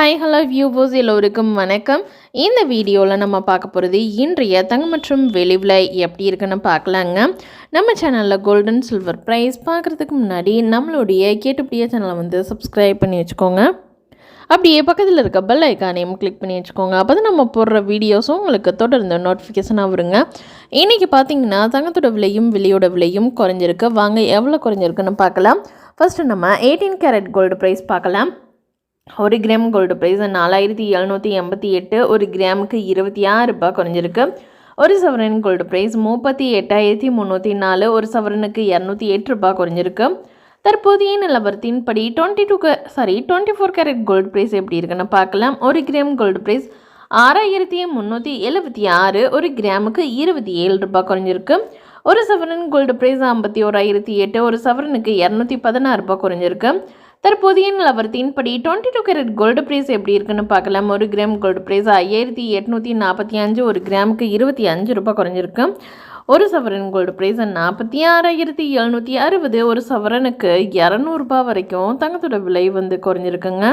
Hi hello viewers எல்லோருக்கும் வணக்கம். இந்த வீடியோவில் நம்ம பார்க்க போகிறது இன்றைய தங்கம் மற்றும் வெளிவில் எப்படி இருக்குன்னு பார்க்கலாங்க. நம்ம சேனலில் கோல்டன் சில்வர் ப்ரைஸ் பார்க்குறதுக்கு முன்னாடி நம்மளுடைய கேட்டுப்படிய சேனலை வந்து சப்ஸ்கிரைப் பண்ணி வச்சுக்கோங்க. அப்படியே பக்கத்தில் இருக்க பெல் ஐக்கானையும் கிளிக் பண்ணி வச்சுக்கோங்க. அப்போ தான் நம்ம போடுற வீடியோஸும் உங்களுக்கு தொடர்ந்து நோட்டிஃபிகேஷனாக வருங்க. இன்றைக்கி பார்த்தீங்கன்னா தங்கத்தோட விலையும் வெளியோட விலையும் குறைஞ்சிருக்கு. வாங்க எவ்வளோ குறைஞ்சிருக்குன்னு பார்க்கலாம். ஃபஸ்ட்டு நம்ம எயிட்டீன் கேரட் கோல்டு ப்ரைஸ் பார்க்கலாம். ஒரு கிராம் கோல்டு ப்ரைஸ் நாலாயிரத்தி எழுநூற்றி எண்பத்தி எட்டு ஒரு கிராமுக்கு இருபத்தி ஆறு ரூபாய் குறைஞ்சிருக்கு. ஒரு சவரன் கோல்டு ப்ரைஸ் முப்பத்தி எட்டாயிரத்தி முந்நூற்றி நாலு ஒரு சவரனுக்கு இரநூத்தி எட்டு ரூபாய் குறைஞ்சிருக்கு. தற்போதைய நிலவரத்தின்படி twenty two sorry twenty four carat gold price எப்படி இருக்குன்னு பார்க்கலாம். ஒரு கிராம் கோல்டு ப்ரைஸ் ஆறாயிரத்தி முந்நூற்றி எழுபத்தி ஆறு ஒரு கிராமுக்கு இருபத்தி ஏழு ரூபாய் குறைஞ்சிருக்கு. ஒரு சவரன் கோல்டு ப்ரைஸ் ஐம்பத்தி ஓராயிரத்தி எட்டு ஒரு சவரனுக்கு இரநூத்தி பதினாறு ரூபாய் குறைஞ்சிருக்கு. தற்போதைய நிலவரத்தின்படி twenty two carat gold price எப்படி இருக்குன்னு பார்க்கலாம். ஒரு கிராம் கோல்டு ப்ரைஸ் ஐயாயிரத்தி எட்நூற்றி நாற்பத்தி அஞ்சு ஒரு கிராமுக்கு இருபத்தி அஞ்சு ரூபாய் குறைஞ்சிருக்கு. ஒரு சவரன் கோல்டு ப்ரைஸ் நாற்பத்தி ஆறாயிரத்தி எழுநூற்றி அறுபது ஒரு சவரனுக்கு இரநூறுபா வரைக்கும் தங்கத்தோட விலை வந்து குறைஞ்சிருக்குங்க.